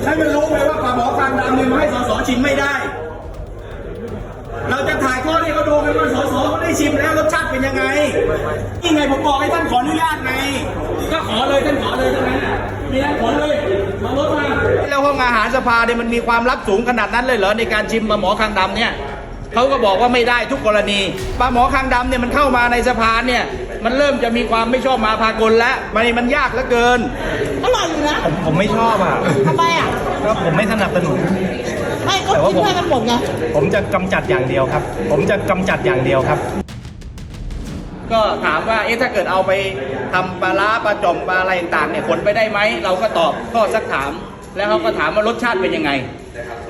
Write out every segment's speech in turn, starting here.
ให้มันรู้ไหมว่าปลาหมอคางดำเนี่ยมาให้สสชิมไม่ได้ เราจะถ่ายทอดให้เขาดูกันว่าสสเขาได้ชิมแล้วรสชาติเป็นยังไงนี่ไงผมบอกให้ท่านขออนุญาตไงก็ขอเลยท่านขอเลยทั้งนั้นน่มีอะไรขอเลยมารถมาแล้วห้องอาหารสภาเนี่ยมันมีความลับสูงขนาดนั้นเลยเหรอในการชิมปลาหมอคางดำเนี่ยเขาก็บอกว่าไม่ได้ทุกกรณีปลาหมอคางดำเนี่ยมันเข้ามาในสภาเนี่ยมันเริ่มจะมีความไม่ชอบมาพากลแล้วมันมันยากเหลือเกิน นะ ผมผมไม่ชอบอะทำไมอะ ก็ผมไม่สนับสนุน ไม่ก็กินให้มันหมดไง ผมจะกำจัดอย่างเดียวครับ ผมจะกำจัดอย่างเดียวครับ ก็ถามว่าเอ๊ะถ้าเกิดเอาไปทำปลาร้าปลาจ่อมปลาอะไรต่างๆเนี่ยขนไปได้ไหมเราก็ตอบข้อสักถาม แล้วเขาก็ถามว่ารสชาติเป็นยังไง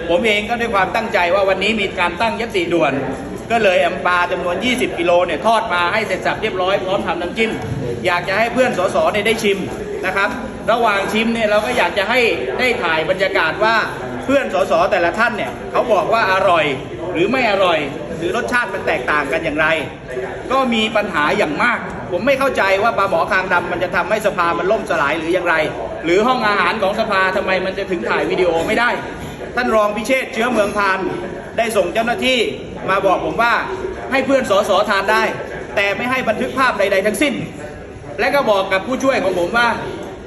ผมเองก็ด้วยความตั้งใจว่าวันนี้มีการตั้งยติด่วน ก็เลยแอมปลาจำนวน 20 กิโลเนี่ยทอดมาให้เสร็จสับเรียบร้อยพร้อมทำน้ำจิ้มอยากจะให้เพื่อนสสเนี่ยได้ชิมนะครับ ระหว่างชิมเนี่ยเราก็อยากจะให้ได้ถ่ายบรรยากาศว่าเพื่อนสสแต่ละท่านเนี่ยเขาบอกว่าอร่อยหรือไม่อร่อย หรือรสชาติมันแตกต่างกันอย่างไร ก็มีปัญหาอย่างมาก ผมไม่เข้าใจว่าปลาหมอคางดำมันจะทำให้สภามันล่มสลายหรืออย่างไร หรือห้องอาหารของสภาทำไมมันจะถึงถ่ายวิดีโอไม่ได้ ท่านรองพิเชษเชื้อเมืองพานได้ส่งเจ้าหน้าที่มาบอกผมว่าให้เพื่อนสสทานได้ แต่ไม่ให้บันทึกภาพใด ๆ ทั้งสิ้น และก็บอกกับผู้ช่วยของผมว่า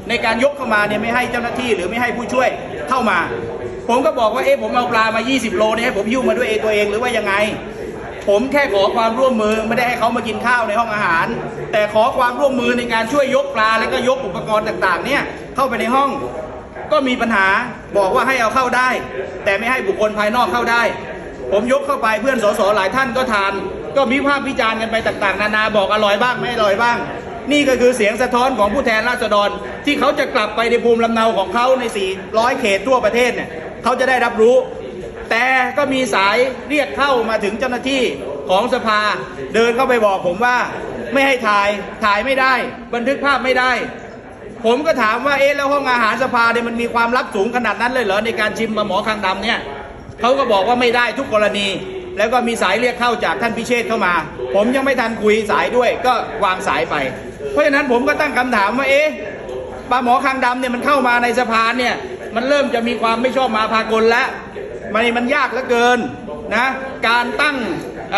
ในการยกเข้ามาเนี่ยไม่ให้เจ้าหน้าที่หรือไม่ให้ผู้ช่วยเข้ามา ผมก็บอกว่าเอ๊ะผมเอาปลามา 20 โลเนี่ยให้ผมหิ้วมาด้วยเองตัวเองหรือว่ายังไง ผมแค่ขอความร่วมมือไม่ได้ให้เขามากินข้าวในห้องอาหาร แต่ขอความร่วมมือในการช่วยยกปลาแล้วก็ยกอุปกรณ์ต่างๆ เนี่ยเข้าไปในห้องก็มีปัญหาบอกว่าให้เอาเข้าได้ แต่ไม่ให้บุคคลภายนอกเข้าได้ ผมยกเข้าไปเพื่อนสสหลายท่านก็ทาน ก็มีภาพวิจารณ์กันไปต่างๆ นานาบอกอร่อยบ้างไม่อร่อยบ้าง นี่ก็คือเสียงสะท้อนของผู้แทนราษฎร ที่เขาจะกลับไปในภูมิลำเนาของเขาใน 400 เขตทั่วประเทศเนี่ยเขาจะได้รับรู้ แต่ก็มีสายเรียกเข้ามาถึงเจ้าหน้าที่ของสภา เดินเข้าไปบอกผมว่าไม่ให้ถ่ายถ่ายไม่ได้ บันทึกภาพไม่ได้ ผมก็ถามว่าเอ๊ะแล้วห้องอาหารสภาเนี่ยมันมีความลับสูงขนาดนั้นเลยเหรอในการชิมปลาหมอคางดำเนี่ยเขาก็บอกว่าไม่ได้ทุกกรณีแล้วก็มีสายเรียกเข้าจากท่านพิเชษเข้ามา ผมยังไม่ทันคุยสายด้วยก็วางสายไป เพราะฉะนั้นผมก็ตั้งคำถามว่าเอ๊ะปลาหมอคางดำเนี่ยมันเข้ามาในสภาเนี่ย มันเริ่มจะมีความไม่ชอบมาพากลแล้วมันมันยากเหลือเกินนะการตั้งอ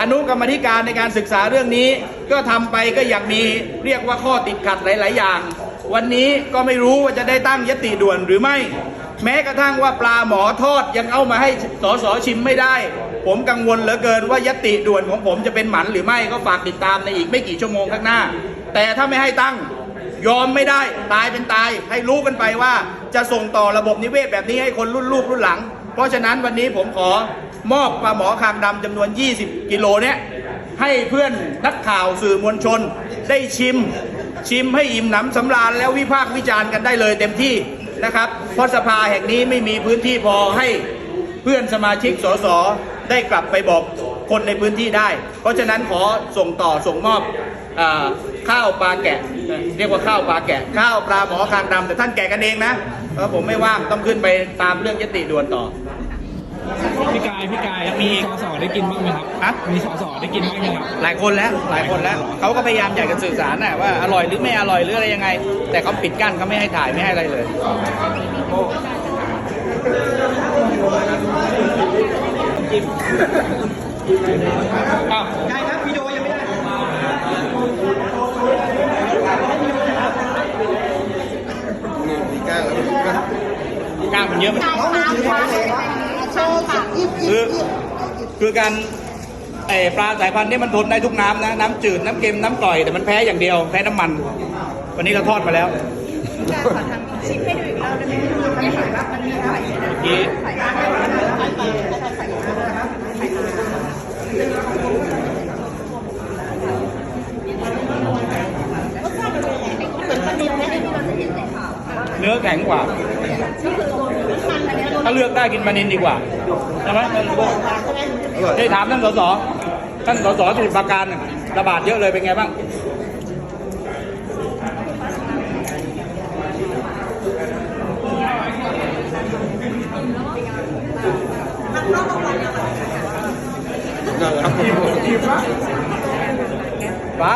อนุกรรมธิการในการศึกษาเรื่องนี้ ก็ทำไปก็อย่างมีเรียกว่าข้อติดขัดหลาย ๆ อย่าง วันนี้ก็ไม่รู้ว่าจะได้ตั้งยติด่วนหรือไม่ แม้กระทั่งว่าปลาหมอทอดยังเอามาให้สสชิมไม่ได้ ผมกังวลเหลือเกินว่ายติด่วนของผมจะเป็นหมันหรือไม่ก็ฝากติดตามในอีกไม่กี่ชั่วโมงข้างหน้า แต่ถ้าไม่ให้ตั้งยอมไม่ได้ตายเป็นตายให้รู้กันไปว่าจะส่งต่อระบบนิเวศแบบนี้ให้คนรุ่นลูกรุ่นหลัง เพราะฉะนั้นวันนี้ผมขอมอบปลาหมอคางดำจำนวน 20 กิโลเนี่ยให้เพื่อนนักข่าวสื่อมวลชน ได้ชิม ชิมให้อิ่มหนำสำราญแล้ววิพากษ์วิจารณ์กันได้เลยเต็มที่นะครับเพราะสภาแห่งนี้ไม่มีพื้นที่พอให้เพื่อนสมาชิกสสได้กลับไปบอกคนในพื้นที่ได้ เพราะฉะนั้นขอส่งต่อส่งมอบอข้าวปลาแกะ เรียกว่าข้าวปลาแกะ ข้าวปลาหมอคางดำแต่ท่านแกะกันเองนะเพราะผมไม่ว่างต้องขึ้นไปตามเรื่องยติด่วนต่อ พี่กายพี่กายมีมีสอสอได้กินบ้างไหมครับฮะ มีสอสอได้กินบ้างไหมครับ หลายคนแล้วหลายคนแล้วเขาก็พยายามอยากจะสื่อสารนะว่าอร่อยหรือไม่อร่อยหรืออะไรยังไง แต่เขาปิดกั้นเขาไม่ให้ถ่ายไม่ให้อะไรเลยอ้าวได้ครับวิดีโอยังไม่ได้ กล้างมันเยอะไหมโชว์ค่ะยิบยิคือบยิบคือการไอปลาสายพันธุ์นี่มันทนได้ทุกน้ำนะ น้ำจืด น้ำเค็ม น้ำกร่อย แต่มันแพ้อย่างเดียว แพ้น้ำมัน วันนี้เราทอดมาแล้วขอทำชิมให้ดูอีกรอบได้ไหมมันใส่ว่ามันมีไข่ด้วยนะเมื่อกี้ ใส่ได้ไหม เหมือนปลานิลไหมที่เราจะเห็นในข่าว เนื้อแข็งกว่า ถ้าเลือกได้กินมานินดีกว่าใช่ไหมท่านผู้ได้ถามท่านสสท่านสสสมุทรปราการน่ะระบาดเยอะเลยเป็นไงบ้างฟ้า